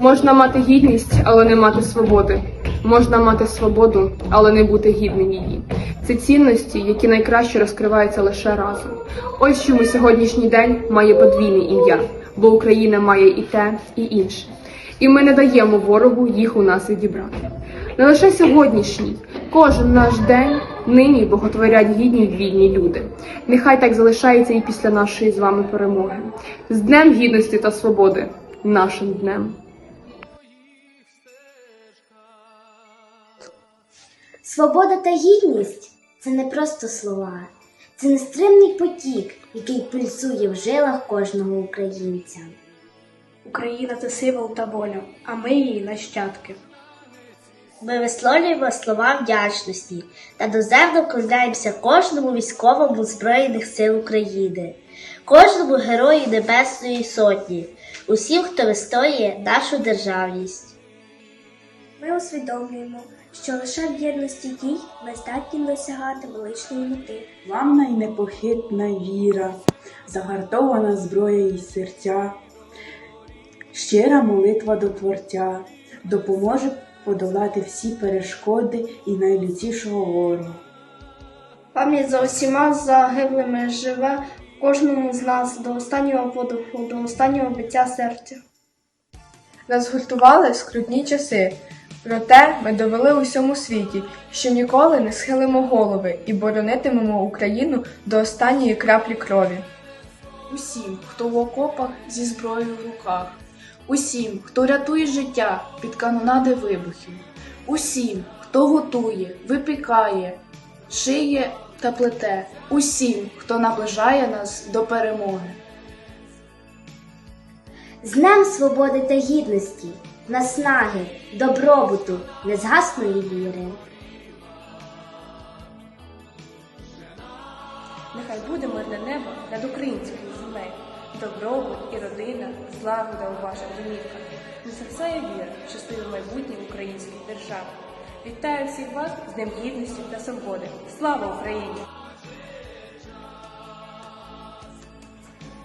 Можна мати гідність, але не мати свободи. Можна мати свободу, але не бути гідним її. Це цінності, які найкраще розкриваються лише разом. Ось чому сьогоднішній день має подвійне ім'я, бо Україна має і те, і інше. І ми не даємо ворогу їх у нас відібрати. Не лише сьогоднішній, кожен наш день нині боготворять гідні вільні люди. Нехай так залишається і після нашої з вами перемоги. З Днем Гідності та Свободи, нашим днем. Свобода та гідність це не просто слова, це нестримний потік, який пульсує в жилах кожного українця. Україна це символ та воля, а ми її нащадки. Ми висловлюємо слова вдячності та доземно вклоняємося кожному військовому Збройних сил України, кожному герою Небесної Сотні, усім, хто вистоює нашу державність. Ми усвідомлюємо, що лише в єдності дій ми здатні досягати величної мети. Й непохитна віра, загартована зброя і серця, щира молитва до Творця допоможе подолати всі перешкоди і найлюцішого ворога. Пам'ять за усіма загиблими живе в кожному з нас до останнього подиху, до останнього биття серця. Нас гуртували скрутні часи. Проте ми довели усьому світі, що ніколи не схилимо голови і боронитимемо Україну до останньої краплі крові. Усім, хто в окопах зі зброєю в руках, усім, хто рятує життя під канонади вибухів, усім, хто готує, випікає, шиє та плете, усім, хто наближає нас до перемоги. З Днем Свободи та Гідності, наснаги, добробуту, незгасної віри. Нехай буде мирне небо над українською землею, добробут і родина, злагода у ваших домівках. Не серцею віра, в щасливе майбутнє української держави. Вітаю всіх вас з Днем Гідності та Свободи. Слава Україні!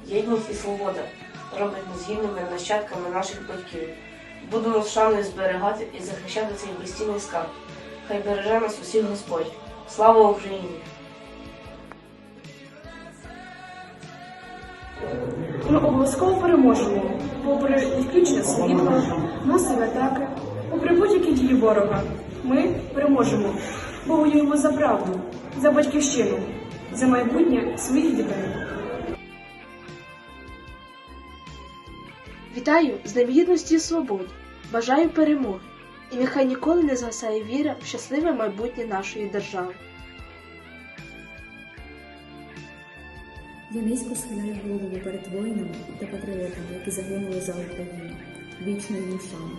Єдність і свобода роблять нас гідними нащадками наших батьків. Будемо шани зберігати і захищати цей безцінний скарб. Хай береже нас усіх Господь. Слава Україні! Ми обов'язково переможемо, попри відключення світла, масові атаки, попри будь-які дії ворога. Ми переможемо, бо воюємо за правду, за батьківщину, за майбутнє своїх дітей. Вітаю з Днем Гідності і Свободи! Бажаю перемоги! І нехай ніколи не згасає віра в щасливе майбутнє нашої держави. Я низько схиляю голову перед воїнами та патріотами, які загинули за Україну. Вічна їм шана.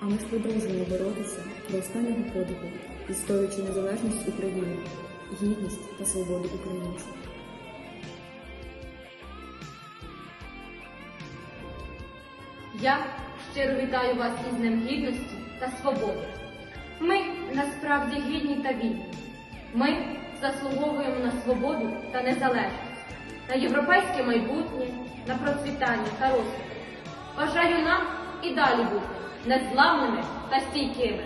А ми ж продовжуємо боротися до останнього подиху, відстоюючи незалежність України, гідність та свободу українців. Я щиро вітаю вас із Днем Гідності та Свободи. Ми насправді гідні та вільні. Ми заслуговуємо на свободу та незалежність, на європейське майбутнє, на процвітання та розвиток. Бажаю нам і далі бути незламними та стійкими.